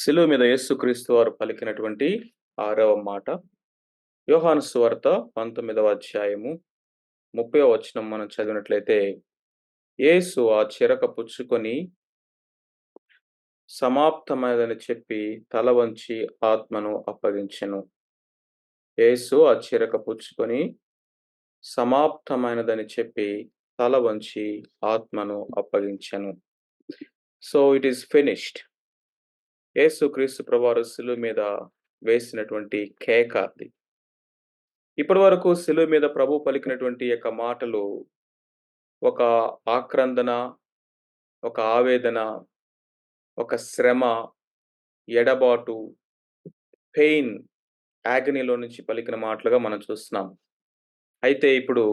శిలువ మీద యేసుక్రీస్తు వారు పలికినటువంటి ఆరవ మాట. యోహాను స్వార్త పంతొమ్మిదవ అధ్యాయము ముప్పై వచనం మనం చదివినట్లయితే యేసు ఆ చిరక పుచ్చుకొని సమాప్తమైనదని చెప్పి తల వంచి ఆత్మను అప్పగించెను. యేసు ఆ చిరక పుచ్చుకొని సమాప్తమైనదని చెప్పి తల వంచి ఆత్మను అప్పగించెను. So it is finished. Yesu Kristu ప్రభువారు శిలువ మీద వేసినటువంటి కేక అది. ఇప్పటి వరకు శిలువ మీద ప్రభు పలికినటువంటి యొక్క మాటలు ఒక ఆక్రందన ఒక ఆవేదన ఒక శ్రమ ఎడబాటు పెయిన్ యాగనీలో నుంచి పలికిన మాటలుగా మనం చూస్తున్నాం. అయితే ఇప్పుడు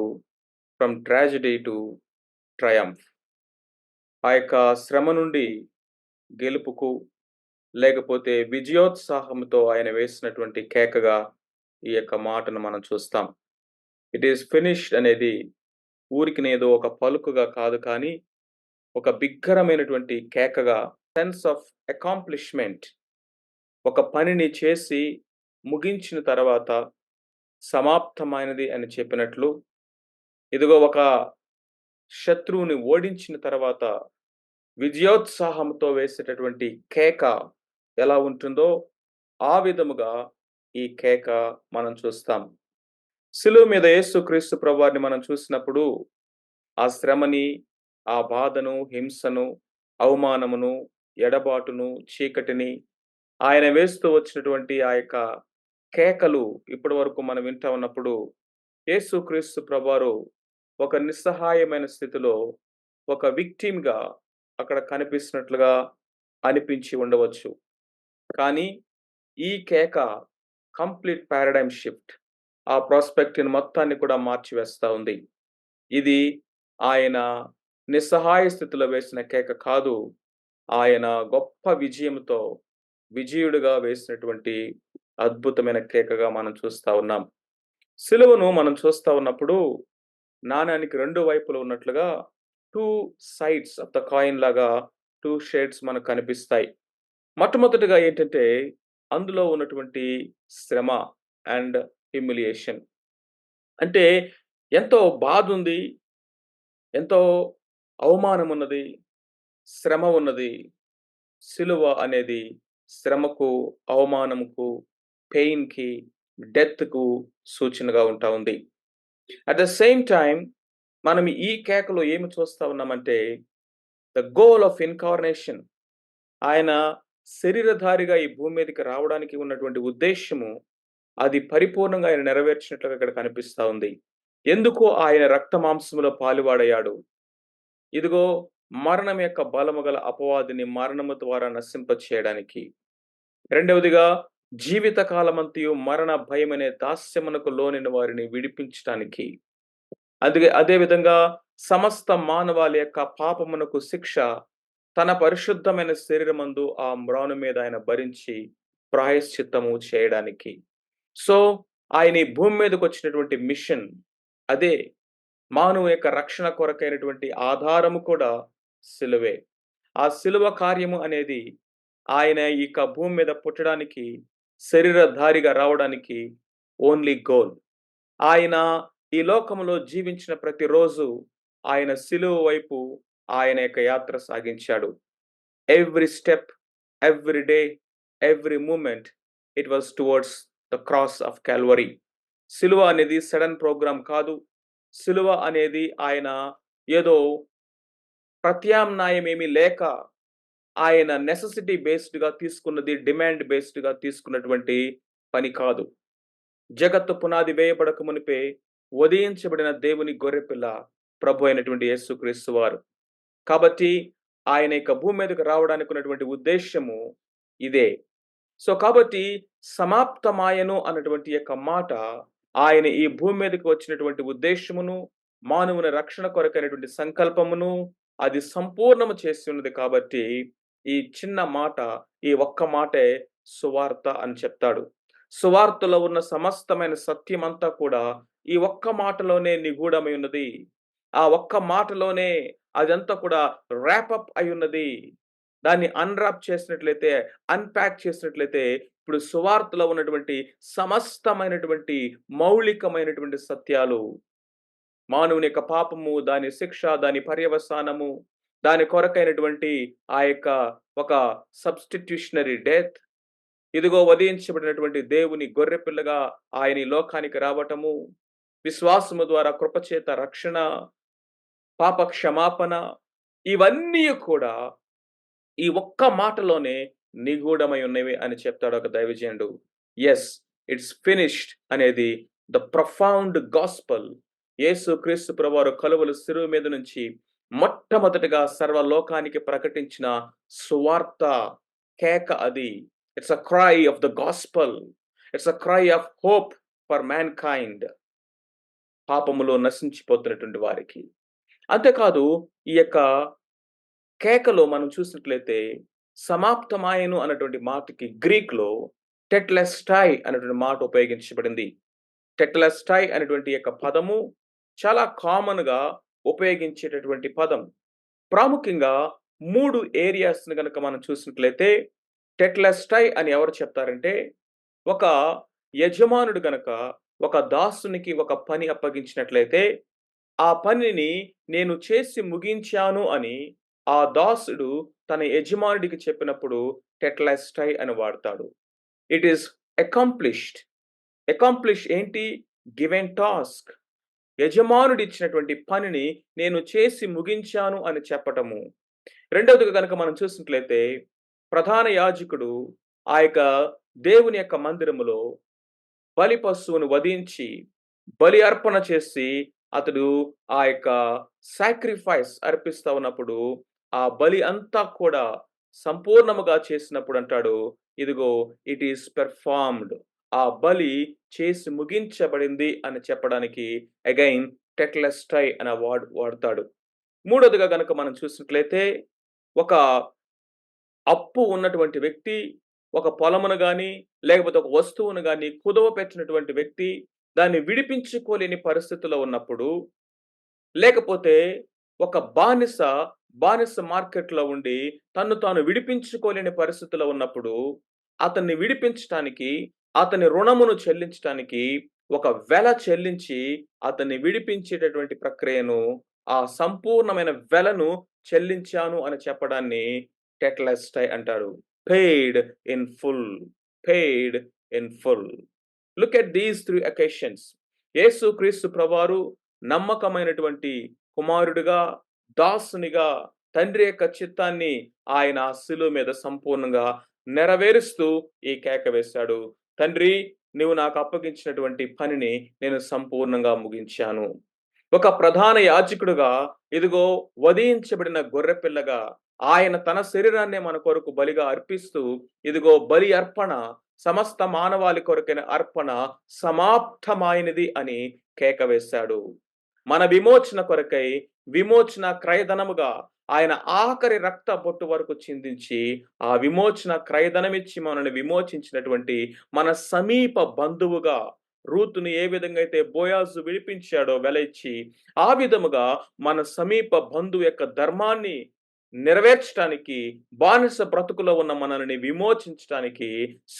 ఫ్రమ్ ట్రాజడీ టు ట్రయంఫ్. ఆ యొక్క శ్రమ నుండి గెలుపుకు లేకపోతే విజయోత్సాహంతో ఆయన వేసినటువంటి కేకగా ఈ యొక్క మాటను మనం చూస్తాం. ఇట్ ఈస్ ఫినిష్డ్ అనేది ఊరికి ఒక పలుకుగా కాదు కానీ ఒక బిగ్గరమైనటువంటి కేకగా సెన్స్ ఆఫ్ అకాంప్లిష్మెంట్ ఒక పనిని చేసి ముగించిన తర్వాత సమాప్తమైనది అని చెప్పినట్లు ఇదిగో ఒక శత్రువుని ఓడించిన తర్వాత విజయోత్సాహంతో వేసేటటువంటి కేక ఎలా ఉంటుందో ఆ విధముగా ఈ కేక మనం చూస్తాం. శిలువ మీద యేసు క్రీస్తు ప్రభువారిని మనం చూసినప్పుడు ఆ శ్రమని ఆ బాధను హింసను అవమానమును ఎడబాటును చీకటిని ఆయన వేస్తూ వచ్చినటువంటి ఆ యొక్క కేకలు ఇప్పటి వరకు మనం వింటా ఉన్నప్పుడు యేసు క్రీస్తు ప్రభువారు ఒక నిస్సహాయమైన స్థితిలో ఒక విక్టీమ్గా అక్కడ కనిపిస్తున్నట్లుగా అనిపించి ఉండవచ్చు. కానీ ఈ కేక కంప్లీట్ పారాడైమ్ షిఫ్ట్. ఆ ప్రాస్పెక్ట్ని మొత్తాన్ని కూడా మార్చివేస్తూ ఉంది. ఇది ఆయన నిస్సహాయ స్థితిలో వేసిన కేక కాదు ఆయన గొప్ప విజయంతో విజయుడిగా వేసినటువంటి అద్భుతమైన కేకగా మనం చూస్తూ ఉన్నాం. సిలువను మనం చూస్తూ ఉన్నప్పుడు నాణ్యానికి రెండు వైపులు ఉన్నట్లుగా two sides of the coin లాగా టూ షేడ్స్ మనకు కనిపిస్తాయి. మొట్టమొదటిగా ఏంటంటే అందులో ఉన్నటువంటి శ్రమ అండ్ హ్యూమిలియేషన్ అంటే ఎంతో బాధ ఉంది ఎంతో అవమానం ఉన్నది శ్రమ ఉన్నది సిలువ అనేది శ్రమకు అవమానముకు పెయిన్కి డెత్కు సూచనగా ఉంటా ఉంది. అట్ ద సేమ్ టైం మనం ఈ కేకలో ఏమి చూస్తా ఉన్నామంటే ద గోల్ ఆఫ్ ఇన్కార్నేషన్ ఆయన శరీరధారిగా ఈ భూమి మీదకి రావడానికి ఉన్నటువంటి ఉద్దేశము అది పరిపూర్ణంగా ఆయన నెరవేర్చినట్లుగా ఇక్కడ కనిపిస్తూ ఉంది. ఎందుకు ఆయన రక్త మాంసములో పాలువాడయ్యాడు. ఇదిగో మరణం యొక్క బలము గల అపవాదిని మరణము ద్వారా నశింప చేయడానికి రెండవదిగా జీవిత కాలమంతయు మరణ భయం అనే దాస్యమునకు లోనిన వారిని విడిపించడానికి అందుకే అదేవిధంగా సమస్త మానవాళి యొక్క పాపమునకు శిక్ష తన పరిశుద్ధమైన శరీరమందు ఆ మ్రాను మీద ఆయన భరించి ప్రాయశ్చిత్తము చేయడానికి. సో ఆయన ఈ భూమి మీదకి వచ్చినటువంటి మిషన్ అదే మానవు యొక్క రక్షణ కొరకైనటువంటి ఆధారము కూడా సిలువే. ఆ సిలువ కార్యము అనేది ఆయన ఇక భూమి మీద పుట్టడానికి శరీరధారిగా రావడానికి ఓన్లీ గోల్. ఆయన ఈ లోకంలో జీవించిన ప్రతిరోజు ఆయన సిలువ వైపు ఆయన యొక్క యాత్ర సాగించాడు. Every step every day every moment it was towards the cross of Calvary సిలువ అనేది సడన్ ప్రోగ్రామ్ కాదు. సిలువ అనేది ఆయన ఏదో ప్రత్యామ్నాయం ఏమీ లేక ఆయన నెససిటీ బేస్డ్గా తీసుకున్నది డిమాండ్ బేస్డ్గా తీసుకున్నటువంటి పని కాదు. జగత్తు పునాది వేయబడక మునిపే ఉదయించబడిన దేవుని గొర్రెపిల్ల ప్రభు అయినటువంటి యేసుక్రీస్తు వారు. కాబట్టి ఆయన యొక్క భూమి మీదకు రావడానికి ఉన్నటువంటి ఉద్దేశము ఇదే. సో కాబట్టి సమాప్తమాయను అన్నటువంటి యొక్క మాట ఆయన ఈ భూమి మీదకు వచ్చినటువంటి ఉద్దేశమును మానవుని రక్షణ కొరకైనటువంటి సంకల్పమును అది సంపూర్ణము చేసి ఉన్నది కాబట్టి ఈ చిన్న మాట ఈ ఒక్క మాటే సువార్త అని చెప్తాడు. సువార్తలో ఉన్న సమస్తమైన సత్యమంతా కూడా ఈ ఒక్క మాటలోనే నిగూఢమై ఉన్నది. ఆ ఒక్క మాటలోనే అదంతా కూడా ర్యాపప్ అయి ఉన్నది. దాన్ని అన్‌రాప్ చేసినట్లయితే, అన్ప్యాక్ చేసినట్లయితే, ఇప్పుడు సువార్తలో ఉన్నటువంటి సమస్తమైనటువంటి మౌలికమైనటువంటి సత్యాలు. మానవుని యొక్క పాపము, దాని శిక్ష, దాని పర్యవసానము, దాని కొరకైనటువంటి ఆ యొక్క ఒక సబ్‌స్టిట్యూషనరీ డెత్. ఇదిగో వధించబడినటువంటి దేవుని గొర్రెపిల్లగా ఆయన లోకానికి రావటము, విశ్వాసము ద్వారా కృపచేత రక్షణ, పాప క్షమాపణ ఇవన్నీ కూడా ఈ ఒక్క మాటలోనే నిగూఢమై ఉన్నవి అని చెప్తాడు ఒక దైవజనుడు. ఎస్ ఇట్స్ ఫినిష్డ్ అనేది the profound gospel Yesu Kristu ప్రభువారు కలువలు సిరువు మీద నుంచి మొట్టమొదటిగా సర్వలోకానికి ప్రకటించిన సువార్త కేక అది. It's a cry of the gospel it's a cry of hope for mankind. పాపములో నశించిపోతున్నటువంటి వారికి. అంతేకాదు ఈ యొక్క కేకలో మనం చూసినట్లయితే సమాప్తమాయను అన్నటువంటి మాటకి గ్రీక్‌లో టెట్లెస్టాయ్ అనేటువంటి మాట ఉపయోగించబడింది. టెట్లెస్టాయ్ అనేటువంటి యొక్క పదము చాలా కామన్‌గా ఉపయోగించేటటువంటి పదం. ప్రాముఖ్యంగా మూడు ఏరియాస్‌ని కనుక మనం చూసినట్లయితే టెట్లెస్టాయ్ అని ఎవరు చెప్తారంటే, ఒక యజమానుడు గనక ఒక దాసునికి ఒక పని అప్పగించినట్లయితే, ఆ పనిని నేను చేసి ముగించాను అని ఆ దాసుడు తన యజమానుడికి చెప్పినప్పుడు టెట్లెస్టై అని వాడతాడు. It is accomplished. అకాంప్లిష్ ఏంటి? Given task. యజమానుడు ఇచ్చినటువంటి పనిని నేను చేసి ముగించాను అని చెప్పటము. రెండవదిగా కనుక మనం చూసినట్లయితే ప్రధాన యాజకుడు ఆ యొక్క దేవుని యొక్క మందిరములో బలి పశువును వధించి, బలి అర్పణ చేసి అతడు ఆ యొక్క సాక్రిఫైస్ అర్పిస్తా ఉన్నప్పుడు, ఆ బలి అంతా కూడా సంపూర్ణముగా చేసినప్పుడు అంటాడు, ఇదిగో ఇట్ ఈస్ పెర్ఫార్మ్డ్. ఆ బలి చేసి ముగించబడింది అని చెప్పడానికి అగైన్ టెక్లెస్టై అనే వర్డ్ వాడతాడు. మూడోదిగా కనుక మనం చూసినట్లయితే ఒక అప్పు ఉన్నటువంటి వ్యక్తి ఒక పొలమును కానీ లేకపోతే ఒక వస్తువును కానీ కుదవ పెట్టినటువంటి వ్యక్తి దాన్ని విడిపించుకోలేని పరిస్థితిలో ఉన్నప్పుడు, లేకపోతే ఒక బానిస, బానిస మార్కెట్‌లో ఉండి తను తాను విడిపించుకోలేని పరిస్థితిలో ఉన్నప్పుడు, అతన్ని విడిపించటానికి, అతని రుణమును చెల్లించటానికి ఒక వెల చెల్లించి అతన్ని విడిపించేటటువంటి ప్రక్రియను, ఆ సంపూర్ణమైన వెలను చెల్లించాను అని చెప్పడాన్ని టెట్లెస్టై అంటారు. Paid in full. Paid in full. Look at these three occasions. Yesukristu ప్రభువారు నమ్మకమైనటువంటి కుమారుడిగా, దాసునిగా తండ్రి యొక్క చిత్తాన్ని ఆయన ఆ శిలువ మీద సంపూర్ణంగా నెరవేరుస్తూ ఈ కేక వేశాడు. తండ్రి నీవు నాకు అప్పగించినటువంటి పనిని నేను సంపూర్ణంగా ముగించాను. ఒక ప్రధాన యాజకుడుగా ఇదిగో వధించబడిన గొర్రెపిల్లగా ఆయన తన శరీరాన్ని మన కొరకు బలిగా అర్పిస్తూ, ఇదిగో బలి అర్పణ సమస్త మానవాళి కొరకైన అర్పణ సమాప్తమైనది అని కేక వేశాడు. మన విమోచన కొరకై విమోచన క్రయధనముగా ఆయన ఆఖరి రక్త బొట్టు వరకు చిందించి, ఆ విమోచన క్రయధనమిచ్చి మనల్ని విమోచించినటువంటి మన సమీప బంధువుగా రూతుని ఏ విధంగా అయితే బోయాజు విడిపించాడో వెల ఆ విధముగా మన సమీప బంధువు యొక్క ధర్మాన్ని నెరవేర్చటానికి, బానిస బ్రతుకులో ఉన్న మనల్ని విమోచించటానికి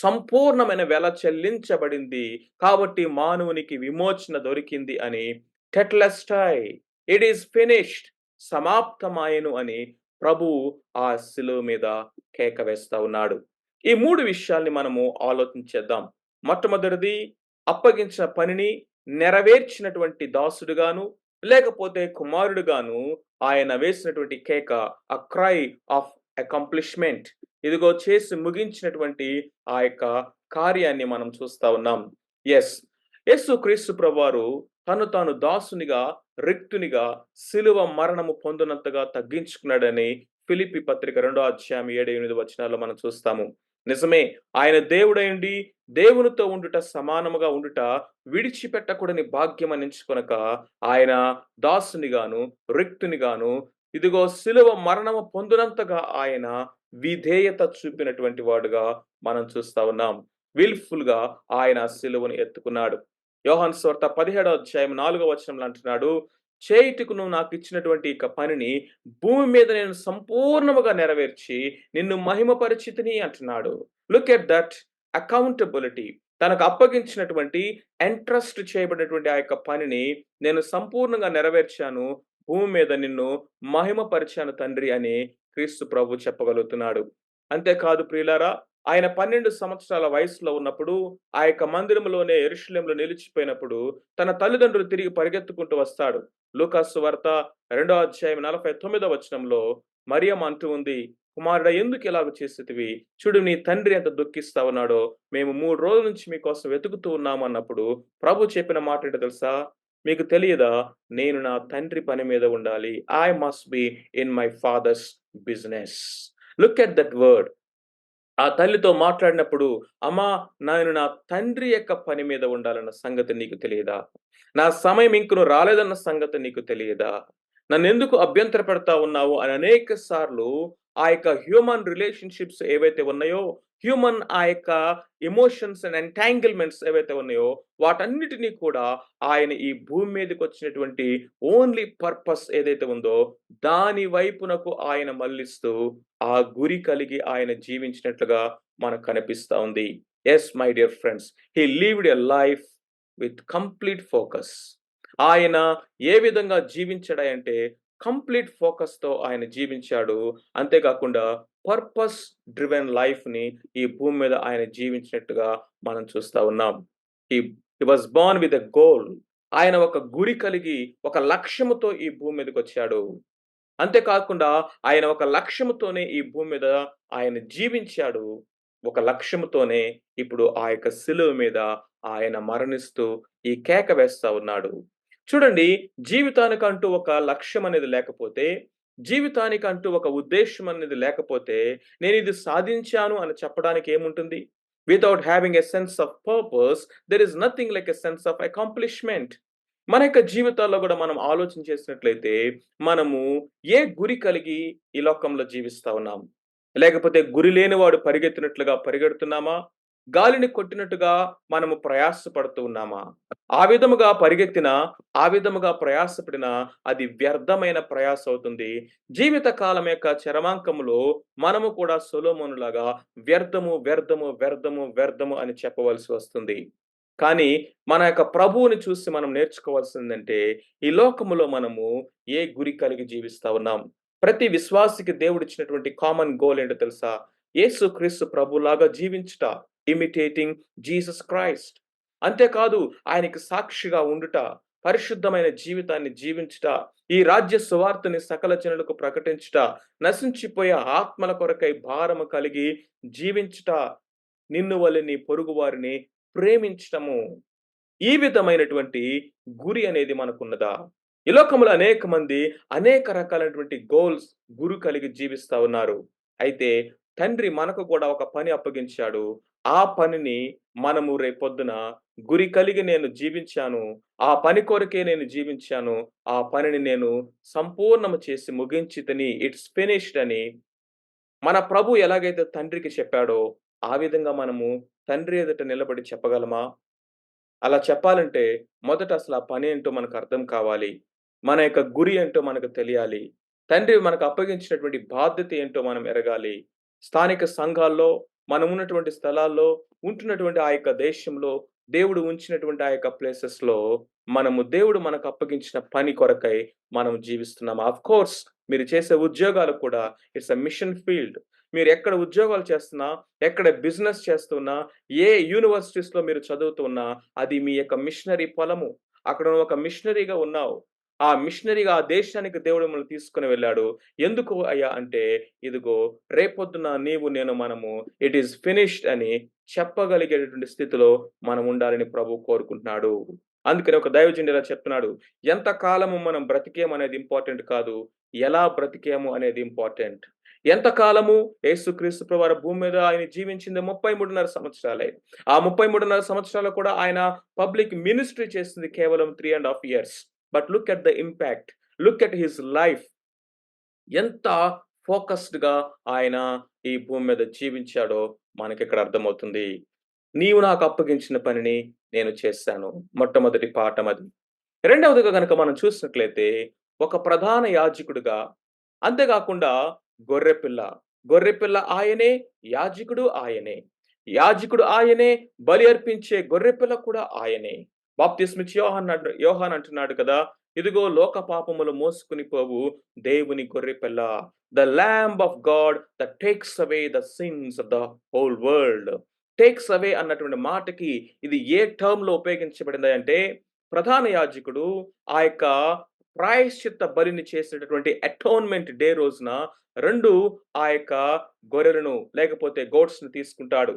సంపూర్ణమైన వెల చెల్లించబడింది. కాబట్టి మానవునికి విమోచన దొరికింది అని టెట్లెస్టాయ్ ఇట్ ఈస్ ఫినిష్డ్ సమాప్తమాయెను అని ప్రభు ఆ శిలువ మీద కేక వేస్తా ఉన్నాడు. ఈ మూడు విషయాల్ని మనము ఆలోచించేద్దాం. మొట్టమొదటిది అప్పగించిన పనిని నెరవేర్చినటువంటి దాసుడుగాను, లేకపోతే కుమారుడుగాను ఆయన వేసినటువంటి కేక అ క్రై ఆఫ్ అకాంప్లిష్మెంట్ ఇదిగో చేసి ముగించినటువంటి ఆ యొక్క కార్యాన్ని మనం చూస్తా ఉన్నాం. ఎస్ యస్సు క్రీస్తు ప్రభువారు తను తాను దాసునిగా, రిక్తునిగా శిలువ మరణము పొందినంతగా తగ్గించుకున్నాడని ఫిలిపి పత్రిక రెండో అధ్యాయం 7, 8 వచనాల్లో మనం చూస్తాము. నిజమే ఆయన దేవుడైండి దేవునితో ఉండుట సమానముగా ఉండుట విడిచిపెట్టకూడని భాగ్యం ఎంచుకొనక ఆయన దాసునిగాను, రిక్తునిగాను ఇదిగో శిలువ మరణము పొందినంతగా ఆయన విధేయత చూపినటువంటి వాడుగా మనం చూస్తా ఉన్నాం. విల్ఫుల్గా ఆయన శిలువను ఎత్తుకున్నాడు. యోహాన్ స్వర్త పదిహేడో అధ్యాయం నాలుగో వచనంలో అంటున్నాడు, చేయుటకు నువ్వు నాకు ఇచ్చినటువంటి ఇక పనిని భూమి మీద నేను సంపూర్ణముగా నెరవేర్చి నిన్ను మహిమపరిచితిని అంటున్నాడు. లుక్ ఎట్ దట్ అకౌంటబిలిటీ తనకు అప్పగించినటువంటి ఎంట్రస్ట్ చేయబడినటువంటి ఆ యొక్క పనిని నేను సంపూర్ణంగా నెరవేర్చాను. భూమి మీద నిన్ను మహిమపరిచాను తండ్రి అని క్రీస్తు ప్రభు చెప్పగలుగుతున్నాడు. అంతేకాదు ప్రియులారా ఆయన పన్నెండు సంవత్సరాల వయసులో ఉన్నప్పుడు ఆ యొక్క మందిరంలోనే ఎరుషులెంలో నిలిచిపోయినప్పుడు తన తల్లిదండ్రులు తిరిగి పరిగెత్తుకుంటూ వస్తాడు. లూకాసు వార్త రెండో అధ్యాయం నలభై తొమ్మిదో వచనంలో మరియమ్మ అంటూ ఉంది కుమారుడ ఎందుకు ఇలాగ చేసేటివి? చూడు నీ తండ్రి ఎంత దుఃఖిస్తా ఉన్నాడో. మేము మూడు రోజుల నుంచి మీకోసం వెతుకుతూ ఉన్నాము అన్నప్పుడు ప్రభు చెప్పిన మాట ఏంటో తెలుసా? మీకు తెలియదా? నేను నా తండ్రి పని మీద ఉండాలి. I must be in my father's business look at that word ఆ తల్లితో మాట్లాడినప్పుడు అమ్మా నేను నా తండ్రి యొక్క పని మీద ఉండాలన్న సంగతి నీకు తెలియదా? నా సమయం ఇంకను రాలేదన్న సంగతి నీకు తెలియదా? నన్ను ఎందుకు అభ్యంతర పెడతా ఉన్నావు? అని అనేక సార్లు ఆ యొక్క హ్యూమన్ రిలేషన్షిప్స్ ఏవైతే ఉన్నాయో హ్యూమన్ ఆ యొక్క ఎమోషన్స్ అండ్ ఎంటాంగిల్మెంట్స్ ఏవైతే ఉన్నాయో వాటన్నిటినీ కూడా ఆయన ఈ భూమి మీదకి వచ్చినటువంటి ఓన్లీ పర్పస్ ఏదైతే ఉందో దాని వైపునకు ఆయన మళ్ళిస్తూ ఆ గురి కలిగి ఆయన జీవించినట్లుగా మనకు కనిపిస్తూ ఉంది. Yes my dear friends he lived a life with complete focus ఆయన ఏ విధంగా జీవించాడంటే కంప్లీట్ ఫోకస్తో ఆయన జీవించాడు. అంతేకాకుండా పర్పస్ డ్రివెన్ లైఫ్ని ఈ భూమి మీద ఆయన జీవించినట్టుగా మనం చూస్తా ఉన్నాం. He was born with a goal ఆయన ఒక గురి కలిగి ఒక లక్ష్యముతో ఈ భూమి మీదకి వచ్చాడు. అంతేకాకుండా ఆయన ఒక లక్ష్యముతోనే ఈ భూమి మీద ఆయన జీవించాడు. ఒక లక్ష్యముతోనే ఇప్పుడు ఆ యొక్క సిలువ మీద ఆయన మరణిస్తూ ఈ కేక వేస్తా ఉన్నాడు. చూడండి జీవితానికంటూ ఒక లక్ష్యం అనేది లేకపోతే జీవితానికి అంటూ ఒక ఉద్దేశం అనేది లేకపోతే నేను ఇది సాధించాను అని చెప్పడానికి ఏముంటుంది? Without having a sense of purpose there is nothing like a sense of accomplishment మన యొక్క జీవితాల్లో కూడా మనం ఆలోచన చేసినట్లయితే మనము ఏ గురి కలిగి ఈ లోకంలో జీవిస్తా ఉన్నాం? లేకపోతే గురి లేనివాడు పరిగెత్తినట్లుగా పరిగెడుతున్నామా? గాలిని కొట్టినట్టుగా మనము ప్రయాసపడుతూ ఉన్నామా? ఆ విధముగా పరిగెత్తిన ఆ విధముగా ప్రయాసపడిన అది వ్యర్థమైన ప్రయాస అవుతుంది జీవిత కాలం యొక్క చరమాంకములో మనము కూడా సొలోమోనులాగా వ్యర్థము వ్యర్థము వ్యర్థము వ్యర్థము అని చెప్పవలసి వస్తుంది. కానీ మన యొక్క ప్రభువుని చూసి మనం నేర్చుకోవాల్సిందంటే ఈ లోకములో మనము ఏ గురి కలిగి జీవిస్తా ఉన్నాం? ప్రతి విశ్వాసికి దేవుడిచ్చినటువంటి కామన్ గోల్ ఏంటో తెలుసా? యేసు క్రీస్తు ప్రభులాగా జీవించుట. ఇమిటేటింగ్ జీసస్ క్రైస్ట్ అంతేకాదు ఆయనకి సాక్షిగా ఉండుట పరిశుద్ధమైన జీవితాన్ని జీవించుట ఈ రాజ్య సువార్తని సకల జనులకు ప్రకటించుట నశించిపోయే ఆత్మల కొరకై భారము కలిగి జీవించుట నిన్ను వల్ల పొరుగు వారిని ప్రేమించటము. ఈ విధమైనటువంటి గురి అనేది మనకున్నదా? ఈ లోకంలో అనేక మంది అనేక రకాలైనటువంటి గోల్స్ గురు కలిగి జీవిస్తా ఉన్నారు. అయితే తండ్రి మనకు కూడా ఒక పని అప్పగించాడు. ఆ పనిని మనము రేపొద్దున గురి కలిగి నేను జీవించాను ఆ పని కొరకే నేను జీవించాను ఆ పనిని నేను సంపూర్ణము చేసి ముగించితని ఇట్స్ ఫినిష్డ్ అని మన ప్రభు ఎలాగైతే తండ్రికి చెప్పాడో ఆ విధంగా మనము తండ్రి ఎదుట నిలబడి చెప్పగలమా? అలా చెప్పాలంటే మొదట అసలు ఆ పని ఏంటో మనకు అర్థం కావాలి మన యొక్క గురి ఏంటో మనకు తెలియాలి తండ్రి మనకు అప్పగించినటువంటి బాధ్యత ఏంటో మనం ఎరగాలి. స్థానిక సంఘాల్లో మనం ఉన్నటువంటి స్థలాల్లో ఉంటున్నటువంటి ఆ యొక్క దేశంలో దేవుడు ఉంచినటువంటి ఆ యొక్క ప్లేసెస్లో మనము దేవుడు మనకు అప్పగించిన పని కొరకై మనం జీవిస్తున్నాం ఆఫ్ కోర్స్ మీరు చేసే ఉద్యోగాలు కూడా ఇట్స్ అ మిషన్ ఫీల్డ్ మీరు ఎక్కడ ఉద్యోగాలు చేస్తున్నా ఎక్కడ బిజినెస్ చేస్తున్నా ఏ యూనివర్సిటీస్లో మీరు చదువుతున్నా అది మీ యొక్క మిషనరీ పొలము. అక్కడ ఒక మిషనరీగా ఉన్నావు. ఆ మిషనరీగా ఆ దేశానికి దేవుడు మిమ్మల్ని తీసుకుని వెళ్ళాడు. ఎందుకు అయ్యా అంటే ఇదిగో రేపొద్దున నీవు నేను మనము ఇట్ ఈస్ ఫినిష్డ్ అని చెప్పగలిగేటటువంటి స్థితిలో మనం ఉండాలని ప్రభు కోరుకుంటున్నాడు. అందుకని ఒక దైవజనుడు ఇలా చెప్తున్నాడు. ఎంత కాలము మనం బ్రతికేము అనేది ఇంపార్టెంట్ కాదు. ఎలా బ్రతికేము అనేది ఇంపార్టెంట్ ఎంత కాలము యేసుక్రీస్తు ప్రవార భూమి మీద ఆయన జీవించింది ముప్పై మూడున్నర సంవత్సరాలే. ఆ ముప్పై మూడున్నర సంవత్సరాలు కూడా ఆయన పబ్లిక్ మినిస్ట్రీ చేసింది కేవలం three and half years but look at the impact look at his life ఎంత ఫోకస్డ్గా ఆయన ఈ భూమి మీద జీవించాడో మనకి ఇక్కడ అర్థమవుతుంది. నీవు నాకు అప్పగించిన పనిని నేను చేశాను. మొట్టమొదటి పాఠం అది. రెండవదిగా కనుక మనం చూసినట్లయితే ఒక ప్రధాన యాజకుడుగా అంతేకాకుండా గొర్రెపిల్ల. గొర్రెపిల్ల ఆయనే యాజకుడు ఆయనే. యాజకుడు ఆయనే బలి అర్పించే గొర్రెపిల్ల కూడా ఆయనే. బాప్తిస్మిచ్ యోహాన్ యోహాన్ అంటున్నాడు కదా ఇదిగో లోక పాపములు మోసుకుని పోవు దేవుని గొర్రెపిల్ల. The lamb of God the takes away the sins of the whole world takes away అన్నటువంటి మాటకి ఇది ఏ టర్మ్లో ఉపయోగించబడింది అంటే ప్రధాన యాజకుడు ఆ యొక్క ప్రాయశ్చిత్త బలిని చేసినటువంటి అటోన్మెంట్ డే రోజున రెండు ఆ యొక్క గొర్రెలను లేకపోతే గోట్స్ని తీసుకుంటాడు.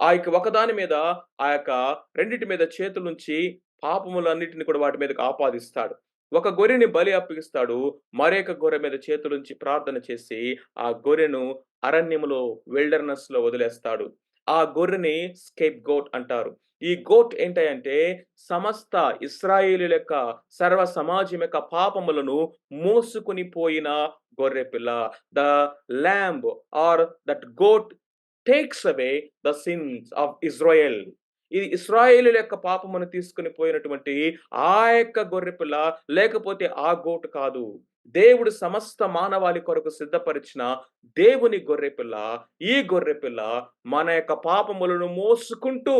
ఆ యొక్క ఒకదాని మీద ఆ యొక్క రెండింటి మీద చేతులుంచి పాపములన్నిటిని కూడా వాటి మీదకి ఆపాదిస్తాడు. ఒక గొర్రెని బలి అప్పగిస్తాడు. మరొక గొర్రె మీద చేతులుంచి ప్రార్థన చేసి ఆ గొర్రెను అరణ్యములో వెల్డర్నెస్లో వదిలేస్తాడు. ఆ గొర్రెని స్కేప్ గోట్ అంటారు. ఈ గోట్ ఏంటంటే సమస్త ఇస్రాయేలు యొక్క సర్వ సమాజం యొక్క పాపములను మోసుకుని పోయిన గొర్రె పిల్ల the lamb or that goat takes away the sins of Israel ఇది ఇస్రాయేల్ యొక్క పాపమును తీసుకుని పోయినటువంటి ఆ యొక్క గొర్రెపిల్ల లేకపోతే ఆ గోటు కాదు. దేవుడు సమస్త మానవాళి కొరకు సిద్ధపరిచిన దేవుని గొర్రెపిల్ల ఈ గొర్రెపిల్ల మన యొక్క పాపములను మోసుకుంటూ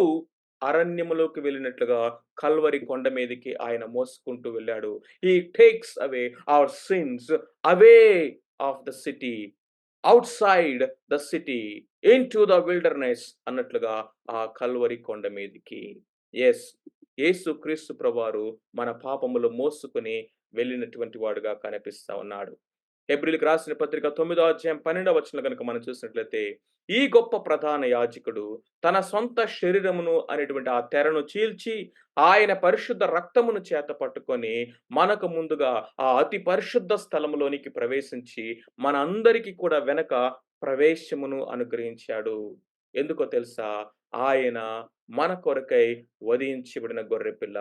అరణ్యములోకి వెళ్ళినట్లుగా కల్వరి కొండ మీదకి ఆయన మోసుకుంటూ వెళ్ళాడు. He takes away our sins away of the city outside the city into the wilderness అన్నట్లుగా ఆ కల్వరి కొండ మీదకి. ఎస్ యేసు క్రీస్తు ప్రభువారు మన పాపములు మోసుకుని వెళ్ళినటువంటి వాడుగా కనిపిస్తా ఉన్నాడు. ఏప్రిల్కి రాసిన పత్రిక తొమ్మిదో అధ్యాయం పన్నెండవ వచ్చిన కనుక మనం చూసినట్లయితే ఈ గొప్ప ప్రధాన యాజకుడు తన సొంత శరీరమును అనేటువంటి ఆ తెరను చీల్చి ఆయన పరిశుద్ధ రక్తమును చేత పట్టుకొని మనకు ముందుగా ఆ అతి పరిశుద్ధ స్థలములోనికి ప్రవేశించి మన అందరికీ కూడా వెనక ప్రవేశమును అనుగ్రహించాడు. ఎందుకో తెలుసా? ఆయన మన కొరకై వధించబడిన గొర్రెపిల్ల.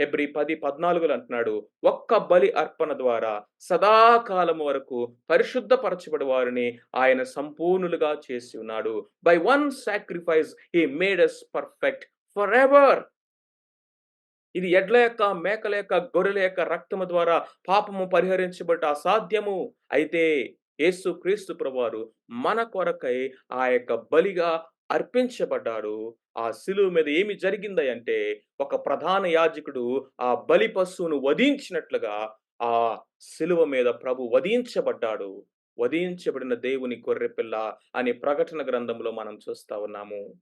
హెబ్రి పది పద్నాలుగులు అంటున్నాడు ఒక్క బలి అర్పణ ద్వారా సదాకాలం వరకు పరిశుద్ధపరచబడి వారిని ఆయన సంపూర్ణులుగా చేసి ఉన్నాడు. By one sacrifice he made us perfect forever ఇది ఎడ్ల యొక్క మేకల యొక్క గొర్రెల యొక్క రక్తము ద్వారా పాపము పరిహరించబడ్డ అసాధ్యము. అయితే యేసు క్రీస్తు ప్రభువారు మన కొరకై ఆ యొక్క బలిగా అర్పించబడ్డాడు. ఆ శిలువ మీద ఏమి జరిగింది అంటే ఒక ప్రధాన యాజకుడు ఆ బలి పశువును వధించినట్లుగా ఆ శిలువ మీద ప్రభు వధించబడ్డాడు. వధించబడిన దేవుని గొర్రెపిల్ల అనే ప్రకటన గ్రంథంలో మనం చూస్తా ఉన్నాము.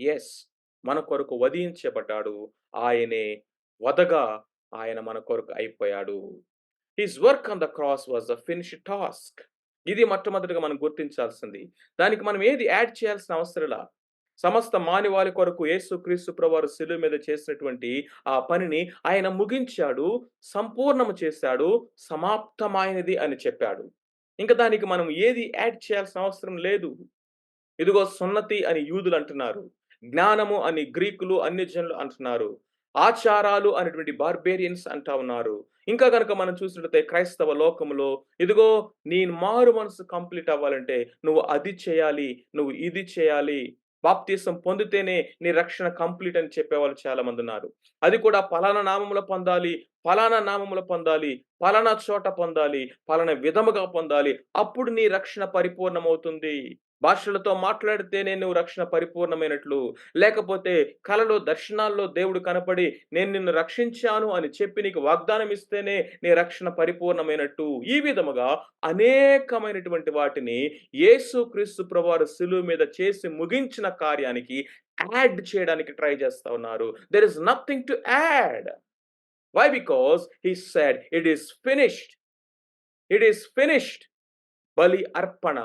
ఎస్ మన కొరకు వధించబడ్డాడు. ఆయనే వదగా ఆయన మన కొరకు అయిపోయాడు. His work on the cross was the finish task ఇది మొట్టమొదటిగా మనం గుర్తించాల్సింది. దానికి మనం ఏది యాడ్ చేయాల్సిన అవసరంలా? సమస్త మానవాళి కొరకు యేసు క్రీస్తు ప్రవారు శిలువ మీద చేసినటువంటి ఆ పనిని ఆయన ముగించాడు సంపూర్ణము చేశాడు సమాప్తమైనది అని చెప్పాడు. ఇంకా దానికి మనం ఏది యాడ్ చేయాల్సిన అవసరం లేదు. ఇదిగో సున్నతి అని యూదులు అంటున్నారు జ్ఞానము అని గ్రీకులు అన్ని జనులు అంటున్నారు ఆచారాలు అనేటువంటి బార్బేరియన్స్ అంటా ఉన్నారు ఇంకా కనుక మనం చూసినట్లయితే క్రైస్తవ లోకములో ఇదిగో నీ మారు మనసు కంప్లీట్ అవ్వాలంటే నువ్వు అది చేయాలి నువ్వు ఇది చేయాలి. బాప్తీసం పొందితేనే నీ రక్షణ కంప్లీట్ అని చెప్పేవాళ్ళు చాలా మంది ఉన్నారు. అది కూడా పలానా నామములో పొందాలి పలానా నామములో పొందాలి పలానా చోట పొందాలి పలానా విధముగా పొందాలి. అప్పుడు నీ రక్షణ పరిపూర్ణమవుతుంది. భాషలతో మాట్లాడితేనే నువ్వు రక్షణ పరిపూర్ణమైనట్లు. లేకపోతే కలలో దర్శనాల్లో దేవుడు కనపడి నేను నిన్ను రక్షించాను అని చెప్పి నీకు వాగ్దానం ఇస్తేనే నీ రక్షణ పరిపూర్ణమైనట్టు. ఈ విధముగా అనేకమైనటువంటి వాటిని యేసు క్రీస్తు ప్రవారు శిలువ మీద చేసి ముగించిన కార్యానికి యాడ్ చేయడానికి ట్రై చేస్తా ఉన్నారు. There is nothing to add why because he said it is finished it is finished బలి అర్పణ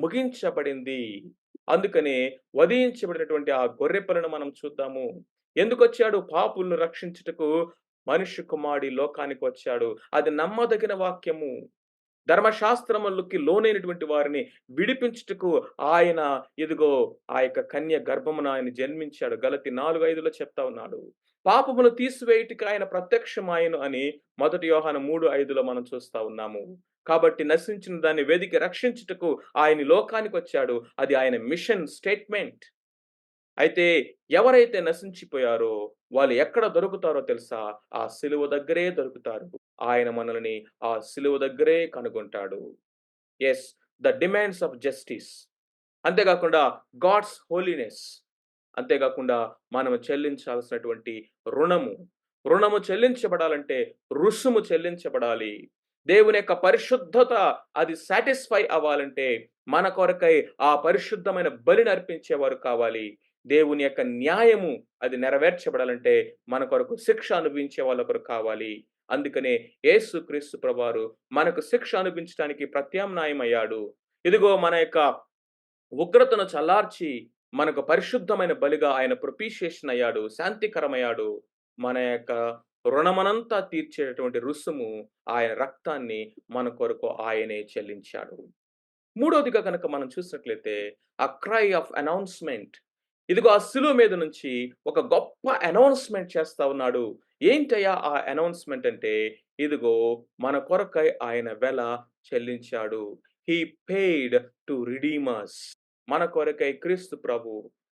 ముగించబడింది. అందుకనే వధించబడినటువంటి ఆ గొర్రెపలను మనం చూద్దాము. ఎందుకు వచ్చాడు పాపులను రక్షించుటకు మనుష్య కుమారుడి లోకానికి వచ్చాడు. అది నమ్మదగిన వాక్యము. ధర్మశాస్త్రములకి లోనైనటువంటి వారిని విడిపించుటకు ఆయన ఇదిగో ఆ యొక్క కన్య గర్భమున ఆయన జన్మించాడు. గలతి నాలుగు ఐదులో చెప్తా ఉన్నాడు. పాపమును తీసివేయుటకు ఆయన ప్రత్యక్షమాయను అని మొదటి యోహాను మూడు ఐదులో మనం చూస్తా ఉన్నాము. కాబట్టి నశించిన దాన్ని వేదిక రక్షించుటకు ఆయన లోకానికి వచ్చాడు అది ఆయన మిషన్ స్టేట్మెంట్ అయితే ఎవరైతే నశించిపోయారో వాళ్ళు ఎక్కడ దొరుకుతారో తెలుసా? ఆ సిలువ దగ్గరే దొరుకుతారు. ఆయన మనల్ని ఆ సిలువ దగ్గరే కనుగొంటాడు. Yes the demands of justice. అంతేకాకుండా గాడ్స్ హోలీనెస్. అంతేకాకుండా మనం చెల్లించాల్సినటువంటి రుణము. రుణము చెల్లించబడాలంటే రుసుము చెల్లించబడాలి. దేవుని యొక్క పరిశుద్ధత అది సాటిస్ఫై అవ్వాలంటే మన కొరకై ఆ పరిశుద్ధమైన బలిని అర్పించేవారు కావాలి. దేవుని యొక్క న్యాయము అది నెరవేర్చబడాలంటే మన కొరకు శిక్ష అనుభవించే వాళ్ళొకరు కావాలి. అందుకనే యేసుక్రీస్తు ప్రభువారు మనకు శిక్ష అనుభించడానికి ప్రత్యామ్నాయం అయ్యాడు ఇదిగో మన యొక్క ఉగ్రతను చల్లార్చి మనకు పరిశుద్ధమైన బలిగా ఆయన ప్రొపీషియేషన్ అయ్యాడు. శాంతికరమయ్యాడు. మన యొక్క రుణమనంతా తీర్చేటటువంటి రుసుము ఆయన రక్తాన్ని మన కొరకు ఆయనే చెల్లించాడు. మూడోదిగా గనక మనం చూసినట్లయితే ఆ క్రై ఆఫ్ అనౌన్స్‌మెంట్. ఇదిగో ఆ సిలువ మీద నుంచి ఒక గొప్ప అనౌన్స్‌మెంట్ చేస్తా ఉన్నాడు. ఏంటయ్యా ఆ అనౌన్స్‌మెంట్ అంటే ఇదిగో మన కొరకై ఆయన వెల చెల్లించాడు. హీ పెయిడ్ టు రిడీమర్స్ మన కొరకై క్రీస్తు ప్రభు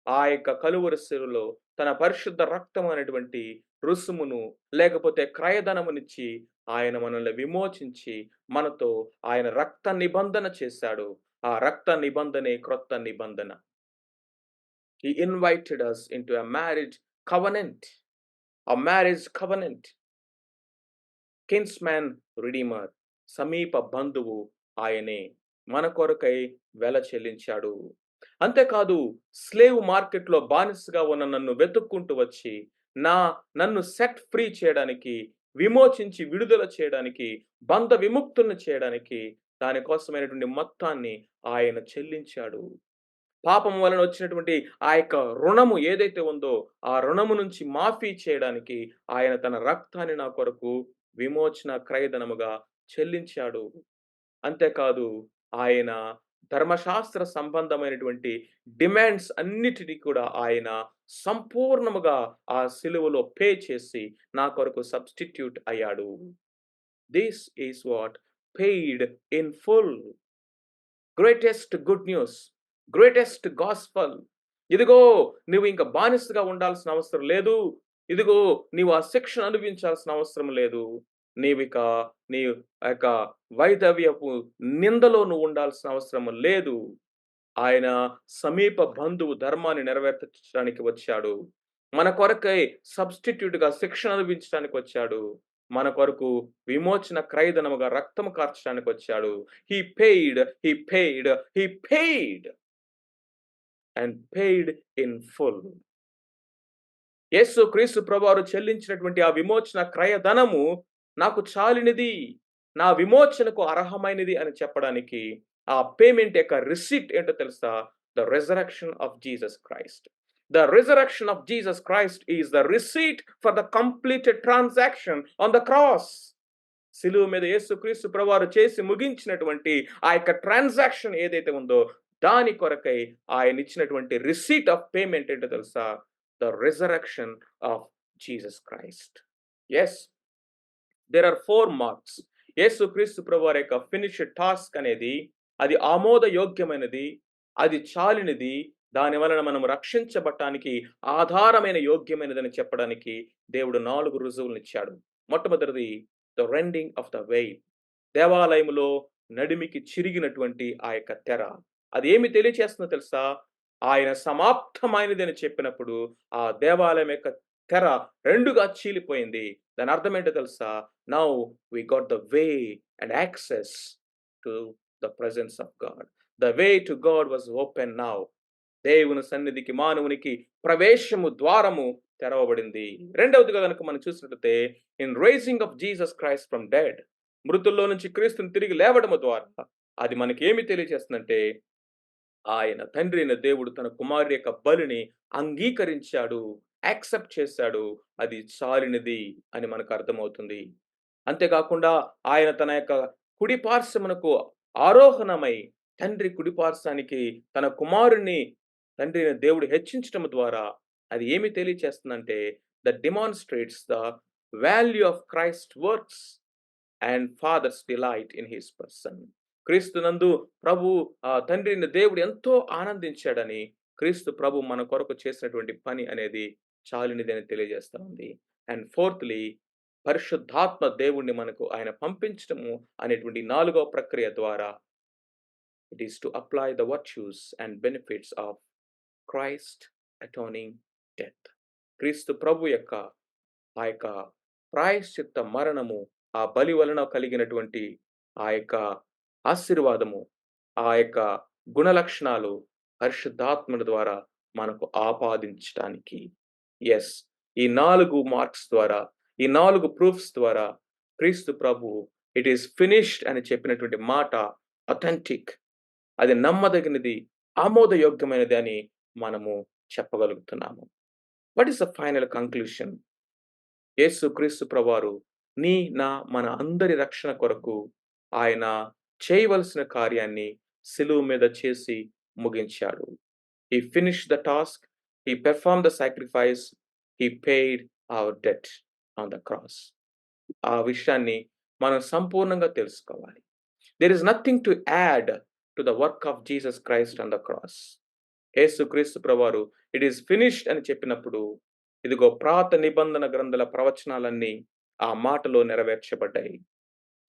ఆ యొక్క కలువరి శిలువలో తన పరిశుద్ధ రక్తం అనేటువంటి రుసుమును లేకపోతే క్రయధనమునిచ్చి ఆయన మనల్ని విమోచించి మనతో ఆయన రక్త నిబంధన చేశాడు. ఆ రక్త నిబంధనే క్రొత్త నిబంధన. He invited us into marriage covenant covenant. Marriage covenant kins kinsman redeemer. సమీప బంధువు ఆయనే. మన కొరకై వెల చెల్లించాడు. అంతేకాదు స్లేవ్ మార్కెట్‌లో బానిసగా ఉన్న నన్ను వెతుక్కుంటూ వచ్చి నా నన్ను సెట్ ఫ్రీ చేయడానికి, విమోచించి విడుదల చేయడానికి, బంధ విముక్తుల్ని చేయడానికి దానికోసమైనటువంటి మొత్తాన్ని ఆయన చెల్లించాడు. పాపం వలన వచ్చినటువంటి ఆ యొక్క రుణము ఏదైతే ఉందో ఆ రుణము నుంచి మాఫీ చేయడానికి ఆయన తన రక్తాన్ని నా కొరకు విమోచన క్రయధనముగా చెల్లించాడు. అంతేకాదు ఆయన ధర్మశాస్త్ర సంబంధమైనటువంటి డిమాండ్స్ అన్నిటినీ కూడా ఆయన సంపూర్ణముగా ఆ సిలువలో పే చేసి నా కొరకు సబ్‌స్టిట్యూట్ అయ్యాడు. This is what paid in full. Greatest good news. Greatest gospel ఇదిగో నువ్వు ఇంక బానిసగా ఉండాల్సిన అవసరం లేదు. ఇదిగో నీవు ఆ శిక్షను అనుభవించాల్సిన అవసరం లేదు. నీవిక నీ యొక్క వైధవ్యపు నిందలో నువ్వు ఉండాల్సిన అవసరం లేదు. ఆయన సమీప బంధువు ధర్మాన్ని నెరవేర్చడానికి వచ్చాడు. మన కొరకై సబ్‌స్టిట్యూట్‌గా శిక్షణ అనుభవించడానికి వచ్చాడు. మన కొరకు విమోచన క్రయధనముగా రక్తము కార్చడానికి వచ్చాడు. He paid, he paid, he paid. And paid in full. Yesu Kristu ప్రభువారు చెల్లించినటువంటి ఆ విమోచన క్రయధనము నాకు చాలినది. నా విమోచనకు అర్హమైనది అని చెప్పడానికి ఆ పేమెంట్ యొక్క రిసీప్ట్ ఏంటో తెలుసా? The resurrection of Jesus Christ. The resurrection of Jesus Christ is the receipt for the completed transaction on the cross. సిలువ మీద యేసుక్రీస్తు ప్రవారు చేసి ముగించినటువంటి ఆ యొక్క ట్రాన్సాక్షన్ ఏదైతే ఉందో దాని కొరకై ఆయన ఇచ్చినటువంటి రిసీట్ ఆఫ్ పేమెంట్ ఏంటో తెలుసా? The resurrection of Jesus Christ. Yes there are four marks. Yesukristu ప్రభువారి యొక్క ఫినిష్డ్ టాస్క్ అనేది అది ఆమోదయోగ్యమైనది. అది చాలినది. దాని వలన మనం రక్షించబట్టానికి ఆధారమైన యోగ్యమైనదని చెప్పడానికి దేవుడు నాలుగు రుజువులను ఇచ్చాడు మొట్టమొదటిది the rending of the way దేవాలయములో నడిమికి చిరిగినటువంటి ఆ యొక్క తెర. అది ఏమి తెలియచేస్తుందో తెలుసా? ఆయన సమాప్తమైనది అని చెప్పినప్పుడు ఆ దేవాలయం యొక్క తెర రెండుగా చీలిపోయింది. దాని అర్థం ఏంటో తెలుసా? Now we got the way and access to the presence of God. The way to God was open now. దేవుని సన్నిధికి మానవునికి ప్రవేశము ద్వారము తెరవబడింది. రెండవదిగా గనుక మనం చూసినట్లయితే in rising of Jesus Christ from dead. మృతుల్లో నుంచి క్రీస్తుని తిరిగి లేవడము ద్వారా అది మనకి ఏమి తెలియజేస్తుందంటే ఆయన తండ్రి అయిన దేవుడు తన కుమారుడి యొక్క బలిని అంగీకరించాడు. యాక్సెప్ట్ చేశాడు. అది చాలినది అని మనకు అర్థమవుతుంది. అంతేకాకుండా ఆయన తన యొక్క కుడి పార్శ్వమునకు ఆరోహణమై తండ్రి కుడి పార్శ్వానికి తన కుమారుడిని తండ్రిని దేవుడు హెచ్చించటం ద్వారా అది ఏమి తెలియచేస్తుందంటే the demonstrates the value of Christ works and father's delight in his person. క్రీస్తు నందు ప్రభు ఆ తండ్రిని దేవుడు ఎంతో ఆనందించాడని క్రీస్తు ప్రభు మన కొరకు చేసినటువంటి పని అనేది చాలినిది తెలియజేస్తోంది ఉంది. అండ్ ఫోర్త్లీ పరిశుద్ధాత్మ దేవుణ్ణి మనకు ఆయన పంపించడము అనేటువంటి నాలుగో ప్రక్రియ ద్వారా it is to apply the virtues and benefits of Christ atoning death. క్రీస్తు ప్రభు యొక్క ఆ యొక్క ప్రాయశ్చిత్త మరణము ఆ బలి వలన కలిగినటువంటి ఆ యొక్క ఆశీర్వాదము ఆ యొక్క గుణలక్షణాలు పరిశుద్ధాత్మల ద్వారా మనకు ఆపాదించడానికి ఎస్ ఈ నాలుగు మార్క్స్ ద్వారా ఈ నాలుగు ప్రూఫ్స్ ద్వారా క్రీస్తు ప్రభు ఇట్ ఈస్ ఫినిష్డ్ అని చెప్పినటువంటి మాట అథెంటిక్ అది నమ్మదగినది ఆమోదయోగ్యమైనది అని మనము చెప్పగలుగుతున్నాము. What is the final conclusion యేసు క్రీస్తు ప్రభువారు నీ నా మన అందరి రక్షణ కొరకు ఆయన చేయవలసిన కార్యాన్ని సిలువు మీద చేసి ముగించాడు. ఈ ఫినిష్ ద టాస్క్ ఈ పెర్ఫార్మ్ ద సాక్రిఫైస్ ఈ paid our debt on the cross ఆ విషయాన్ని మనం సంపూర్ణంగా తెలుసుకోవాలి. There is nothing to add to the work of Jesus Christ on the cross యేసు క్రీస్తు ప్రవారు ఇట్ ఈస్ ఫినిష్డ్ అని చెప్పినప్పుడు ఇదిగో ప్రాత నిబంధన గ్రంథాల ప్రవచనాలన్నీ ఆ మాటలో నెరవేర్చబడ్డాయి.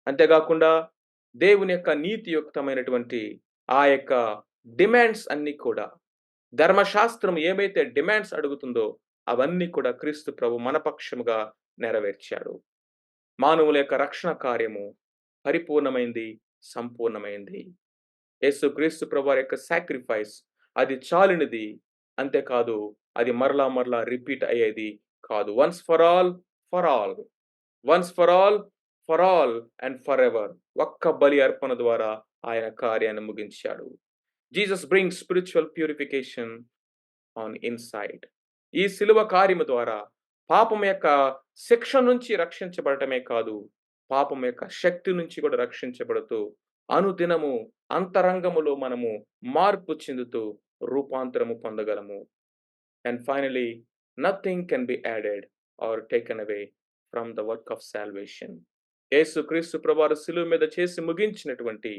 అంతేకాకుండా దేవుని యొక్క నీతియుక్తమైనటువంటి ఆ యొక్క డిమాండ్స్ అన్నీ కూడా ధర్మశాస్త్రం ఏమైతే డిమాండ్స్ అడుగుతుందో అవన్నీ కూడా క్రీస్తు ప్రభు మనపక్షముగా నెరవేర్చాడు. మానవుల యొక్క రక్షణ కార్యము పరిపూర్ణమైంది సంపూర్ణమైంది. యేసు క్రీస్తు ప్రభు యొక్క సాక్రిఫైస్ అది చాలినది అంతేకాదు అది మరలా మరలా రిపీట్ అయ్యేది కాదు. Once for all for all. Once for all for all and for ever ఒక్క బలి అర్పణ ద్వారా ఆయన కార్యాన్ని ముగించాడు. Jesus bring spiritual purification on inside ఈ శిలువ కార్యము ద్వారా పాపం యొక్క శిక్ష నుంచి రక్షించబడటమే కాదు పాపం యొక్క శక్తి నుంచి కూడా రక్షించబడుతూ అనుదినము అంతరంగములో మనము మార్పు చెందుతూ రూపాంతరము పొందగలము. And finally nothing can be added or taken away from the work of salvation యేసు క్రీస్తు ప్రభారు శిలువ మీద చేసి ముగించినటువంటి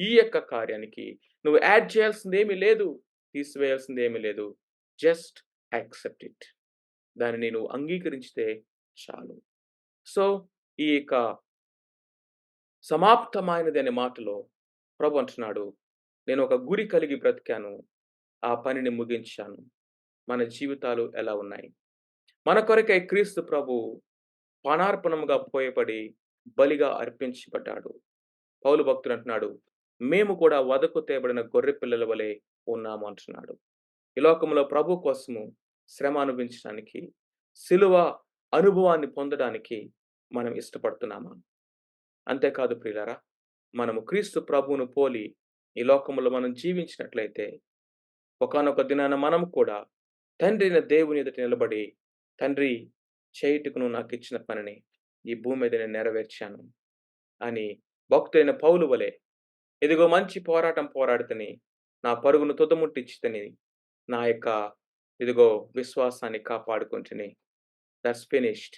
ఈ యొక్క కార్యానికి నువ్వు యాడ్ చేయాల్సింది ఏమీ లేదు తీసివేయాల్సింది ఏమీ లేదు. Just accept it. దానిని నువ్వు అంగీకరించితే చాలు. సో ఈ యొక్క సమాప్తమైనది అనే మాటలో ప్రభు అంటున్నాడు నేను ఒక గురి కలిగి బ్రతికాను ఆ పనిని ముగించాను. మన జీవితాలు ఎలా ఉన్నాయి? మన కొరకై క్రీస్తు ప్రభు పానార్పణముగా పోయబడి బలిగా అర్పించబడ్డాడు. పౌలు భక్తుడు అంటున్నాడు మేము కూడా వదకు తేబడిన గొర్రె పిల్లల వలె ఉన్నాము అంటున్నాడు. ఈ లోకంలో ప్రభు కోసము శ్రమ అనుభవించడానికి సిలువ అనుభవాన్ని పొందడానికి మనం ఇష్టపడుతున్నామా? అంతేకాదు ప్రియులరా మనము క్రీస్తు ప్రభువును పోలి ఈ లోకంలో మనం జీవించినట్లయితే ఒకనొక దినాన మనం కూడా తండ్రి అయిన దేవుని ఎదుట నిలబడి తండ్రి చేయుటకు నువ్వు నాకు ఇచ్చిన పనిని ఈ భూమి మీద నేను నెరవేర్చాను అని భక్తులైన పౌలు వలె ఇదిగో మంచి పోరాటం పోరాడితని నా పరుగును తుదముట్టించితని నా యొక్క ఇదిగో విశ్వాసాన్ని కాపాడుకుంటుని that's finished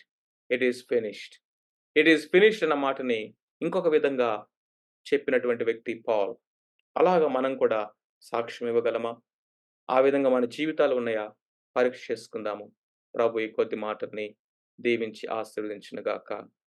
it is finished it is finished అన్న మాటని ఇంకొక విధంగా చెప్పినటువంటి వ్యక్తి పాల్ అలాగా మనం కూడా సాక్ష్యం ఇవ్వగలమా? ఆ విధంగా మన జీవితాలు ఉన్నాయా? పరీక్ష చేసుకుందాము. ప్రభు ఈ కొద్ది మాటల్ని దీవించి ఆశీర్వదించినగాక.